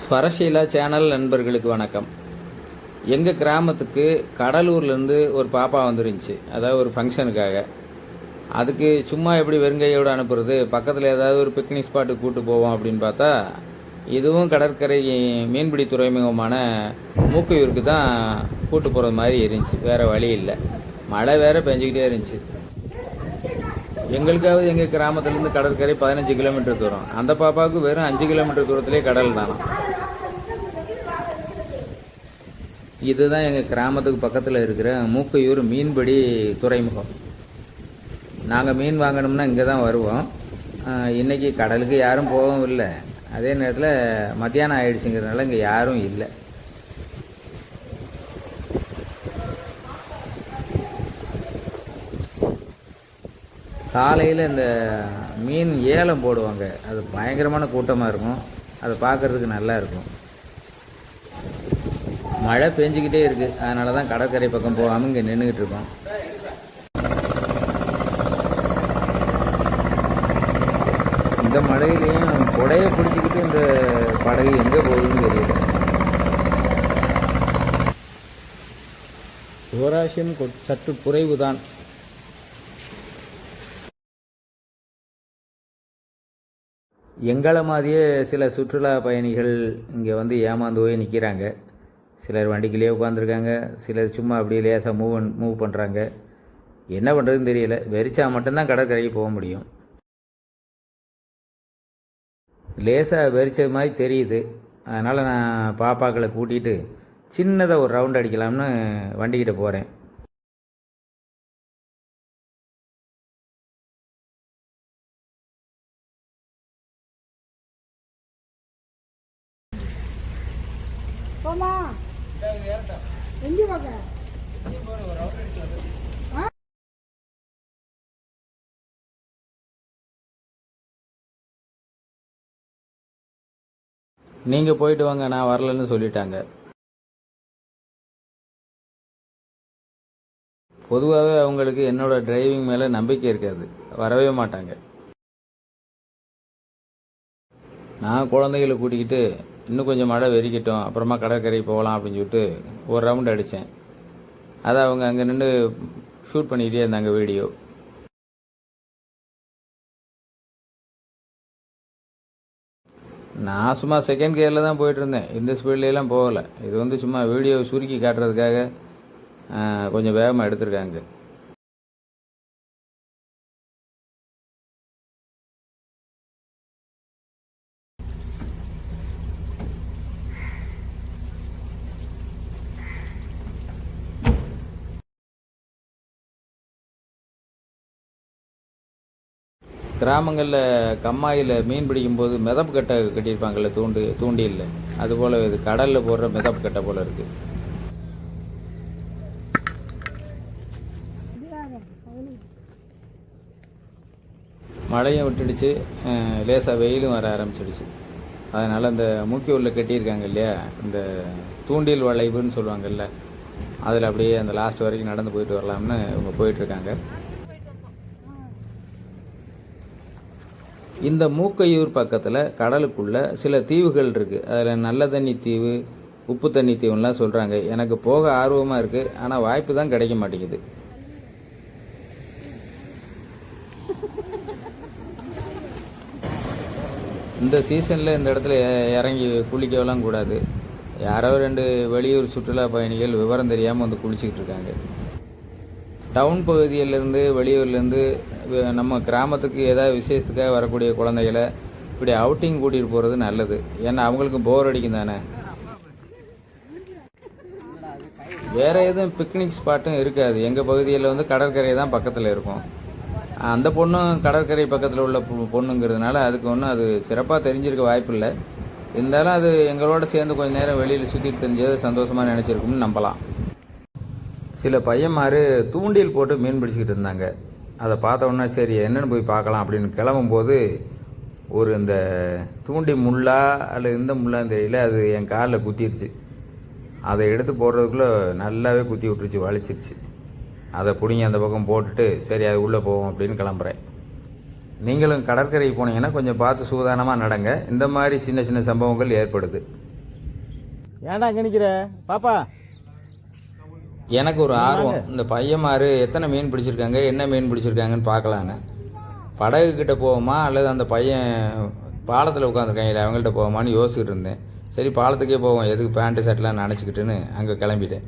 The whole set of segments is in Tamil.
ஸ்வரசீலா சேனல் நண்பர்களுக்கு வணக்கம். எங்கள் கிராமத்துக்கு கடலூர்லேருந்து ஒரு பாப்பா வந்துருந்துச்சு. அதாவது ஒரு ஃபங்க்ஷனுக்காக. அதுக்கு சும்மா எப்படி வெறுங்கையோடு அனுப்புறது? பக்கத்தில் ஏதாவது ஒரு பிக்னிக் ஸ்பாட்டுக்கு கூட்டு போவோம் அப்படின்னு பார்த்தா இதுவும் கடற்கரை மீன்பிடி துறைமுகமான மூக்கையூருக்கு தான் கூட்டு போகிறது மாதிரி இருந்துச்சு. வேறு வழி இல்லை. மழை வேறு பெஞ்சிக்கிட்டே இருந்துச்சு. எங்களுக்காவது எங்கள் கிராமத்துலேருந்து கடற்கரை பதினஞ்சு கிலோமீட்டர் தூரம். அந்த பாப்பாவுக்கு வெறும் அஞ்சு கிலோமீட்டர் தூரத்துலேயே கடல் தானே இதுதான் எங்கள் கிராமத்துக்கு பக்கத்தில் இருக்கிற மூக்கையூர் மீன்பிடி துறைமுகம். நாங்கள் மீன் வாங்கணும்னா இங்கே தான் வருவோம் இன்றைக்கி கடலுக்கு யாரும் போகவும் இல்லை. அதே நேரத்தில் மத்தியானம் ஆயிடுச்சுங்கிறதுனால இங்கே யாரும் இல்லை. காலையில் இந்த மீன் ஏலம் போடுவாங்க. அது பயங்கரமான கூட்டமாக இருக்கும். அதை பார்க்குறதுக்கு நல்லா இருக்கும். மழை பெஞ்சிக்கிட்டே இருக்குது அதனால தான் கடற்கரை பக்கம் போகாமல் இங்கே நின்றுக்கிட்டு இருக்கோம். இந்த மழையிலையும் குடையை பிடிச்சிக்கிட்டு இந்த படகு எங்கே போகுதுன்னு தெரியல. சுவராசியம் கொ- சற்று குறைவுதான். எங்களை மாதிரியே சில சுற்றுலா பயணிகள் இங்கே வந்து ஏமாந்து போய் நிற்கிறாங்க சிலர் வண்டிக்குள்ளேயே உட்காந்துருக்காங்க சிலர் சும்மா அப்படியே லேசாக மூவ் மூவ் பண்ணுறாங்க என்ன பண்ணுறதுன்னு தெரியல. வெறிச்சா மட்டும்தான் கடற்கரைக்கு போக முடியும். லேசாக வெறிச்ச மாதிரி தெரியுது. அதனால் நான் பாப்பாக்களை கூட்டிகிட்டு சின்னதாக ஒரு ரவுண்ட் அடிக்கலாம்னு வண்டிக்கிட்ட போகிறேன் போமா எங்கே பார்க்க நீங்கள் போயிட்டு வாங்க நான் வரலன்னு சொல்லிட்டாங்க. பொதுவாகவே அவங்களுக்கு என்னோட டிரைவிங் மேலே நம்பிக்கை இருக்காது. வரவே மாட்டாங்க. நான் குழந்தைகளை கூட்டிக்கிட்டு இன்னும் கொஞ்சம் மழை வெறிக்கட்டும் அப்புறமா கடற்கரை போகலாம் அப்படின்னு சொல்லிட்டு ஒரு ரவுண்ட் அடித்தேன் அதை அவங்க அங்கே நின்று ஷூட் பண்ணிக்கிட்டே இருந்தாங்க வீடியோ நான் சும்மா செகண்ட் கியரில் தான் போயிட்டுருந்தேன் இந்த ஸ்பீட்லலாம் போகலை. இது வந்து சும்மா வீடியோ சுருக்கி காட்டுறதுக்காக கொஞ்சம் வேகமாக எடுத்திருக்காங்க. கிராமங்களில் கம்மாயில் மீன் பிடிக்கும்போது மிதப்பு கட்டை கட்டியிருப்பாங்கல்ல தூண்டு தூண்டியில் அதுபோல் இது கடலில் போடுற மிதப்பு கட்டை போல் இருக்குது மழையும் விட்டுடுச்சு லேசாக வெயிலும் வர ஆரம்பிச்சிடுச்சு. அதனால் இந்த உள்ள கட்டியிருக்காங்க இல்லையா இந்த தூண்டில் வளைவுன்னு சொல்லுவாங்கல்ல அதில் அப்படியே அந்த லாஸ்ட் வரைக்கும் நடந்து போயிட்டு வரலாம்னு இவங்க போயிட்டுருக்காங்க இந்த மூக்கையூர் பக்கத்தில் கடலுக்குள்ள சில தீவுகள் இருக்குது அதில் நல்ல தண்ணி தீவு உப்பு தண்ணி தீவுலாம் சொல்கிறாங்க எனக்கு போக ஆர்வமாக இருக்குது ஆனால் வாய்ப்பு தான் கிடைக்க மாட்டேங்குது. இந்த சீசனில் இந்த இடத்துல இறங்கி குளிக்கவெல்லாம் கூடாது. யாரோ ரெண்டு வெளியூர் சுற்றுலா பயணிகள் விவரம் தெரியாமல் வந்து குளிச்சுக்கிட்டு இருக்காங்க. டவுன் பகுதியிலேருந்து வெளியூர்லேருந்து நம்ம கிராமத்துக்கு ஏதாவது விசேஷத்துக்காக வரக்கூடிய குழந்தைகளை இப்படி அவுட்டிங் கூட்டிகிட்டு போகிறது நல்லது. ஏன்னா அவங்களுக்கு போர் அடிக்கும் தானே. வேறு எதுவும் பிக்னிக் ஸ்பாட்டும் இருக்காது. எங்கள் பகுதியில் வந்து கடற்கரை தான் பக்கத்தில் இருக்கும். அந்த பொண்ணும் கடற்கரை பக்கத்தில் உள்ள பொ- பொண்ணுங்கிறதுனால அதுக்கு ஒன்றும் அது சிறப்பாக தெரிஞ்சிருக்க வாய்ப்பில்லை இருந்தாலும் அது எங்களோட சேர்ந்து கொஞ்ச நேரம் வெளியில் சுற்றிட்டு தெரிஞ்சது சந்தோஷமாக நினச்சிருக்கும்னு நம்பலாம். சில பையன்மார் தூண்டில் போட்டு மீன் பிடிச்சிக்கிட்டு இருந்தாங்க. அதை பார்த்த உடனே சரி என்னென்னு போய் பார்க்கலாம் அப்படின்னு கிளம்பும்போது ஒரு இந்த தூண்டி முள்ளா அல்லது இந்த முள்ளான்னு தெரியல அது என் காலில் குத்திருச்சு. அதை எடுத்து போடுறதுக்குள்ளே நல்லாவே குத்தி விட்டுருச்சு வலிச்சிருச்சு. அதை பிடிங்கி அந்த பக்கம் போட்டுட்டு சரி அது உள்ளே போவோம் அப்படின்னு கிளம்புறேன். நீங்களும் கடற்கரைக்கு போனீங்கன்னா கொஞ்சம் பார்த்து சூதானமாக நடங்க. இந்த மாதிரி சின்ன சின்ன சம்பவங்கள் ஏற்படுது. ஏன்டா அங்கே நிற்கிற பாப்பா. எனக்கு ஒரு ஆர்வம். இந்த பையன்மாரு எத்தனை மீன் பிடிச்சிருக்காங்க என்ன மீன் பிடிச்சிருக்காங்கன்னு பார்க்கலான்னு. படகு கிட்ட போவோமா அல்லது அந்த பையன் பாலத்தில் உட்காந்துருக்காங்க அவங்கள்ட்ட போவோமான்னு யோசிச்சுட்டு இருந்தேன். சரி பாலத்துக்கே போவோம் எதுக்கு பேண்ட்டு ஷர்ட்லாம் நினச்சிக்கிட்டுன்னு அங்கே கிளம்பிட்டேன்.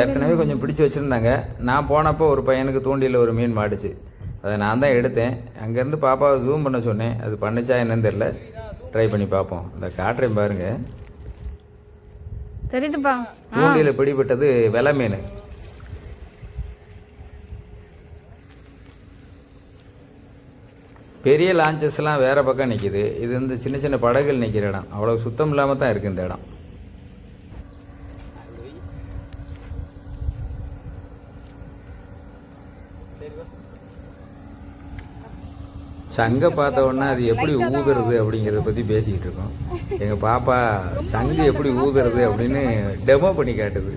ஏற்கனவே கொஞ்சம் பிடிச்சி வச்சுருந்தாங்க. நான் போனப்போ ஒரு பையனுக்கு தூண்டியில் ஒரு மீன் மாட்டுச்சு. அதை நான் தான் எடுத்தேன். அங்கேருந்து பாப்பாவை ஜூம் பண்ண சொன்னேன். அது பண்ணுச்சா என்னன்னு தெரில ட்ரை பண்ணி பார்ப்போம். இந்த காட்டுறேன் பாருங்க. தெரியுதுப்பா. தூண்டியில் பிடிபட்டது வெலை மீன் பெரிய லான்ச்சஸ்லாம் வேறு பக்கம் நிற்கிது இது வந்து சின்ன சின்ன படகுகள் நிற்கிற இடம். அவ்வளோ சுத்தம் இல்லாமல் தான் இருக்குது இந்த இடம். சங்கை பார்த்த உடனே அது எப்படி ஊதுறது அப்படிங்கிறத பற்றி பேசிக்கிட்டு இருக்கோம். எங்கள் பாப்பா சங்கு எப்படி ஊதுறது அப்படின்னு டெமோ பண்ணி காட்டுது.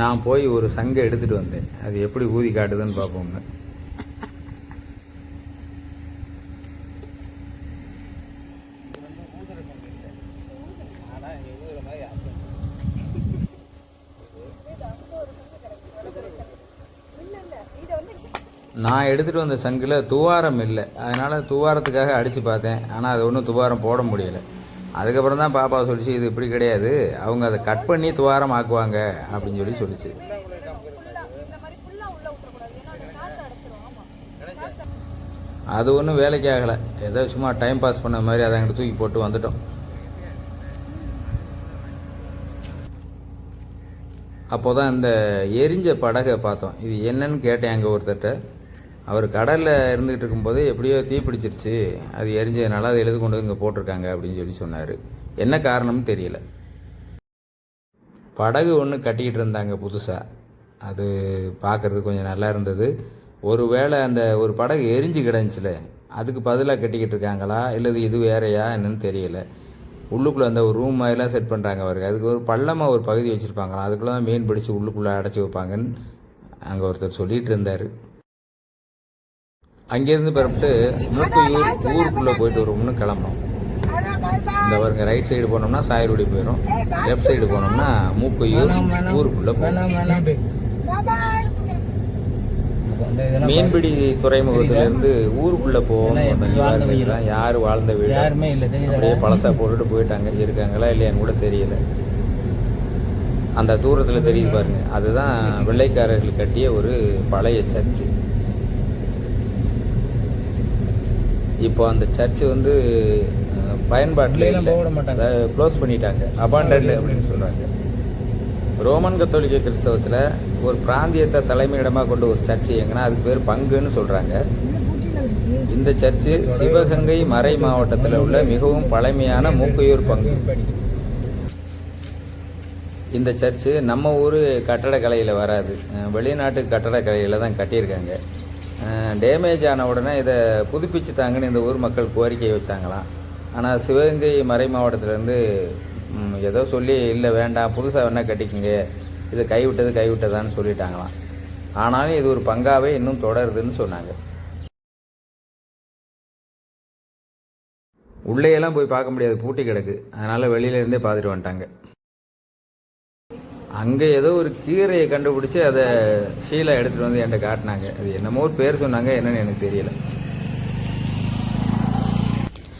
நான் போய் ஒரு சங்கை எடுத்துகிட்டு வந்தேன். அது எப்படி ஊதி காட்டுதுன்னு பார்ப்போம்னு நான் எடுத்துகிட்டு வந்த சங்கில் துவாரம் இல்லை. அதனால் துவாரத்துக்காக அடித்து பார்த்தேன். ஆனால் அது ஒன்றும் துவாரம் போட முடியலை. அதுக்கப்புறம் தான் பாப்பா சொல்லிச்சு இது இப்படி கிடையாது. அவங்க அதை கட் பண்ணி துவாரம் ஆக்குவாங்க. அப்படின்னு சொல்லி சொல்லிச்சு. அது ஒன்றும் வேலைக்கு ஆகலை. ஏதோ சும்மா டைம் பாஸ் பண்ண மாதிரி அதை அங்கிட்டு தூக்கி போட்டு வந்துட்டோம். அப்போ தான் இந்த எரிஞ்ச படகை பார்த்தோம். இது என்னன்னு கேட்டேன் அங்கே ஒருத்தர்கிட்ட. அவர் கடலில் இருந்துகிட்டு இருக்கும்போது எப்படியோ தீ பிடிச்சிருச்சு. அது எரிஞ்சதுனால அதை எழுது கொண்டு இங்கே போட்டிருக்காங்க அப்படின்னு சொல்லி சொன்னார். என்ன காரணம்னு தெரியல. படகு ஒன்று கட்டிக்கிட்டு இருந்தாங்க புதுசாக அது பார்க்குறது கொஞ்சம் நல்லா இருந்தது. ஒரு வேளை அந்த ஒரு படகு எரிஞ்சு கிடந்துச்சுல அதுக்கு பதிலாக கட்டிக்கிட்டு இருக்காங்களா? இல்லை இது வேறையா? என்னன்னு தெரியல. உள்ளுக்குள்ளே அந்த ஒரு ரூம் மாதிரிலாம் செட் பண்ணுறாங்க அவருக்கு அதுக்கு ஒரு பள்ளமாக ஒரு பகுதி வச்சுருப்பாங்களா அதுக்குள்ளே மீன் பிடிச்சி உள்ளுக்குள்ளே அடைச்சி வைப்பாங்கன்னு அங்கே ஒருத்தர் சொல்லிகிட்டு இருந்தார். அங்கேருந்து பிறப்பிட்டு மூக்கையூர் ஊருக்குள்ளே போயிட்டு வருவோம்னு பாய் இந்த பாருங்க ரைட் சைடு போனோம்னா சாயருடி போயிடும் லெஃப்ட் சைடு போனோம்னா மூக்கையூர் ஊருக்குள்ளே பாய் மீன்பிடி துறைமுகத்திலிருந்து ஊருக்குள்ளே போவோம் யார் வாழ்ந்த வீடு? யாருமே இல்லை தெரியுதா? அப்படியே பழசா போட்டுட்டு போயிட்டாங்க. இருக்காங்களா இல்லையான்னு கூட தெரியல. அந்த தூரத்தில் தெரியுது பாருங்க. அதுதான் வெள்ளைக்காரர்கள் கட்டிய ஒரு பழைய சர்ச்சு. இப்போ அந்த சர்ச்சு வந்து பயன்பாட்டில் மாட்டாங்க. க்ளோஸ் பண்ணிட்டாங்க. அபாண்டட் அப்படின்னு சொல்கிறாங்க ரோமன் கத்தோலிக்க கிறிஸ்தவத்தில் ஒரு பிராந்தியத்தை தலைமையிடமாக கொண்டு ஒரு சர்ச் இயங்கினா அதுக்கு பேர் பங்குன்னு சொல்கிறாங்க இந்த சர்ச்சு சிவகங்கை மறை மாவட்டத்தில் உள்ள மிகவும் பழமையான மூக்கையூர் பங்கு. இந்த சர்ச்சு நம்ம ஊர் கட்டடக்கலையில் வராது. வெளிநாட்டு கட்டடக்கலையில் தான் கட்டியிருக்காங்க. டேமேஜ் ஆன உடனே இதை புதுப்பிச்சு தாங்கன்னு இந்த ஊர் மக்கள் கோரிக்கை வச்சாங்களாம். ஆனால் சிவகங்கை மறை மாவட்டத்திலேருந்து ஏதோ சொல்லி இல்லை வேண்டாம் புதுசாக வேணால் கட்டிக்கிங்க. இது கைவிட்டது கைவிட்டதான்னு சொல்லிட்டாங்களாம். ஆனாலும் இது ஒரு பங்காவே இன்னும் தொடருதுன்னு சொன்னாங்க. உள்ளேயெல்லாம் போய் பார்க்க முடியாது. பூட்டி கிடக்கு. அதனால் வெளியிலேருந்தே பார்த்துட்டு வந்துட்டாங்க. அங்கே ஏதோ ஒரு கீரையை கண்டுபிடிச்சி அதை ஷீலா எடுத்துகிட்டு வந்து என்கிட்ட காட்டினாங்க. அது என்னமோ ஒரு பேர் சொன்னாங்க என்னன்னு எனக்கு தெரியல.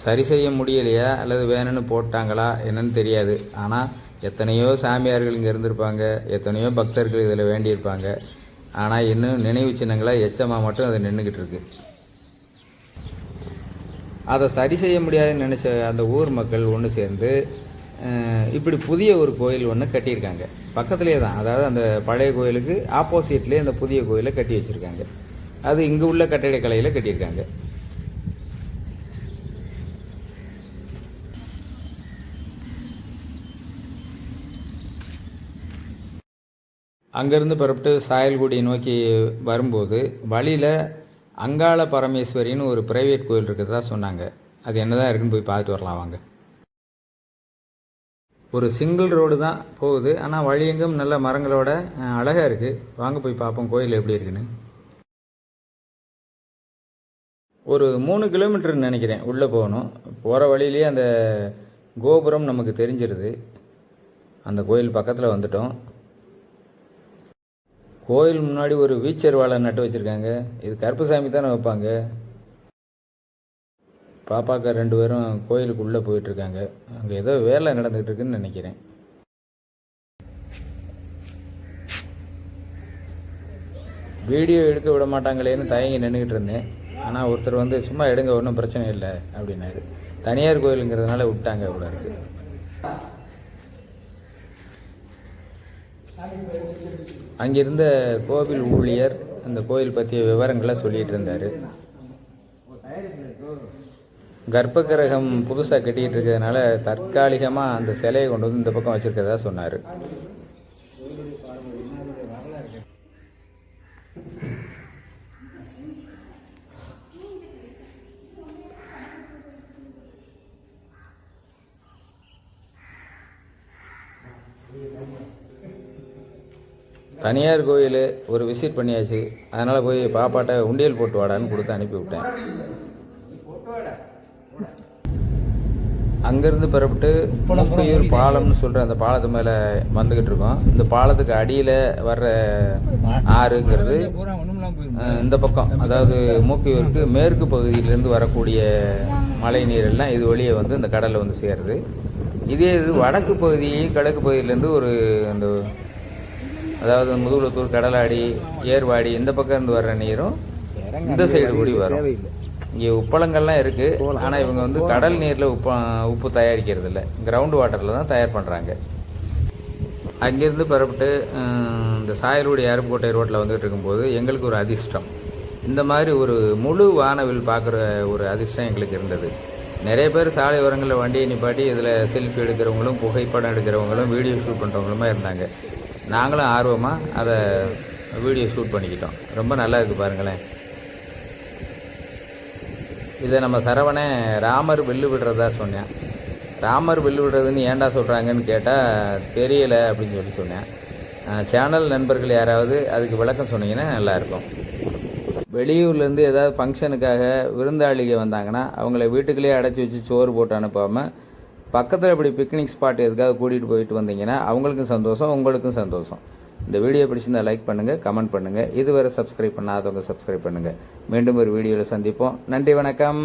சரி செய்ய முடியலையா? அல்லது வேணும்னு போட்டாங்களா? என்னன்னு தெரியாது. ஆனால் எத்தனையோ சாமியார்கள் இங்கே இருந்திருப்பாங்க. எத்தனையோ பக்தர்கள் இதில் வேண்டியிருப்பாங்க. ஆனால் இன்னும் நினைவு சின்னங்களாக எச்சமாக மட்டும் அது நின்றுக்கிட்டு இருக்கு. அதை சரி செய்ய முடியாதுன்னு நினச்ச அந்த ஊர் மக்கள் ஒன்று சேர்ந்து இப்படி புதிய ஒரு கோயில் ஒன்று கட்டியிருக்காங்க. பக்கத்துலேயே தான். அதாவது அந்த பழைய கோயிலுக்கு ஆப்போசிட்லேயே அந்த புதிய கோயிலை கட்டி வச்சுருக்காங்க. அது இங்கே உள்ள கட்டிடக்கலையில் கட்டியிருக்காங்க. அங்கேருந்து புறப்பட்டு சாயல்குடி நோக்கி வரும்போது வழியில் அங்காள பரமேஸ்வரின்னு ஒரு பிரைவேட் கோயில் இருக்கிறதா சொன்னாங்க. அது என்னதான் இருக்குன்னு போய் பார்த்துட்டு வரலாம் வாங்க. ஒரு சிங்கிள் ரோடு தான் போகுது. ஆனால் வழி எங்கும் நல்ல மரங்களோட அழகாக இருக்குது வாங்க போய் பார்ப்போம் கோயில் எப்படி இருக்குன்னு. ஒரு மூணு கிலோமீட்டர்னு நினைக்கிறேன் உள்ளே போகணும். போகிற வழியிலேயே அந்த கோபுரம் நமக்கு தெரிஞ்சிருது. அந்த கோயில் பக்கத்தில் வந்துட்டோம். கோயில் முன்னாடி ஒரு வீச்சர் வாழை நட்டு வச்சுருக்காங்க. இது கருப்பசாமி தானே வைப்பாங்க. பாப்பாக்கா ரெண்டு பேரும் கோயிலுக்குள்ளே போயிட்டுருக்காங்க. அங்கே ஏதோ வேலை நடந்துகிட்டு இருக்குன்னு நினைக்கிறேன். வீடியோ எடுக்க விட மாட்டாங்களேன்னு தயங்கி நின்றுக்கிட்டு இருந்தேன். ஆனால் ஒருத்தர் வந்து சும்மா எடுங்க ஒன்றும் பிரச்சனை இல்லை அப்படின்னாரு. தனியார் கோயிலுங்கிறதுனால விட்டாங்க இவ்வளோ இருக்கு. அங்கிருந்த கோவில் ஊழியர் அந்த கோயில் பற்றிய விவரங்களை சொல்லிட்டு இருந்தார். கர்ப்ப கிரகம் புதுசாக கட்டிக்கிட்டு இருக்கிறதுனால தற்காலிகமாக அந்த சிலையை கொண்டு வந்து இந்த பக்கம் வச்சிருக்கிறதா சொன்னார். தனியார் கோயில் ஒரு விசிட் பண்ணியாச்சு. அதனால் போய் பாப்பாட்ட உண்டியல் போட்டு வாடான்னு கொடுத்து அனுப்பி அங்கேருந்து புறப்பட்டு மூக்கையூர் பாலம்னு சொல்கிற அந்த பாலத்து மேலே வந்துக்கிட்டு இருக்கோம். இந்த பாலத்துக்கு அடியில் வர்ற ஆறுங்கிறது இந்த பக்கம். அதாவது மூக்கையூருக்கு மேற்கு பகுதியிலேருந்து வரக்கூடிய மழை நீர் எல்லாம் இது வழியே வந்து இந்த கடலில் வந்து சேருது. இதே இது வடக்கு பகுதி கிழக்கு பகுதியிலேருந்து ஒரு அந்த அதாவது முதுகுளத்தூர் கடலாடி ஏர்வாடி இந்த பக்கம் இருந்து வர்ற நீரும் இந்த சைடு கூடி வரும். இங்கே உப்பளங்கள்லாம் இருக்கு. ஆனால் இவங்க வந்து கடல் நீரில் உப்பு உப்பு தயாரிக்கிறது இல்லை கிரவுண்ட் வாட்டரில் தான் தயார் பண்ணுறாங்க அங்கேருந்து புறப்பட்டு இந்த சாயல்குடி ஏர்போர்ட்டை ரோட்டில் வந்துகிட்டு இருக்கும்போது எங்களுக்கு ஒரு அதிர்ஷ்டம். இந்த மாதிரி ஒரு முழு வானவில் பார்க்குற ஒரு அதிர்ஷ்டம் எங்களுக்கு இருந்தது. நிறைய பேர் சாலை ஓரங்களில் வண்டியை நிப்பாட்டி இதில் செல்ஃபி எடுக்கிறவங்களும் புகைப்படம் எடுக்கிறவங்களும் வீடியோ ஷூட் பண்ணுறவங்களுமா இருந்தாங்க. நாங்களும் ஆர்வமாக அதை வீடியோ ஷூட் பண்ணிக்கிட்டோம். ரொம்ப நல்லா இருக்குது பாருங்களேன். இதை நம்ம சரவணே ராமர் வில்லு விடுறதா சொன்னேன். ராமர் வில்லு விடுறதுன்னு ஏன்டா சொல்கிறாங்கன்னு கேட்டால் தெரியலை அப்படின்னு சொல்லி சொன்னேன். சேனல் நண்பர்கள் யாராவது அதுக்கு விளக்கம் சொன்னீங்கன்னா நல்லாயிருக்கும். வெளியூர்லேருந்து ஏதாவது ஃபங்க்ஷனுக்காக விருந்தாளிக வந்தாங்கன்னா அவங்கள வீட்டுக்குள்ளேயே அடைச்சி வச்சு சோறு போட்டு அனுப்பாமல் பக்கத்தில் இப்படி பிக்னிக் ஸ்பாட் எதுக்காக கூட்டிகிட்டு போயிட்டு வந்தீங்கன்னா அவங்களுக்கும் சந்தோஷம் உங்களுக்கும் சந்தோஷம். இந்த வீடியோ பிடிச்சிருந்தா லைக் பண்ணுங்கள் கமெண்ட் பண்ணுங்கள் இதுவரை சப்ஸ்கிரைப் பண்ணாதவங்க சப்ஸ்கிரைப் பண்ணுங்கள் மீண்டும் ஒரு வீடியோவில் சந்திப்போம். நன்றி வணக்கம்.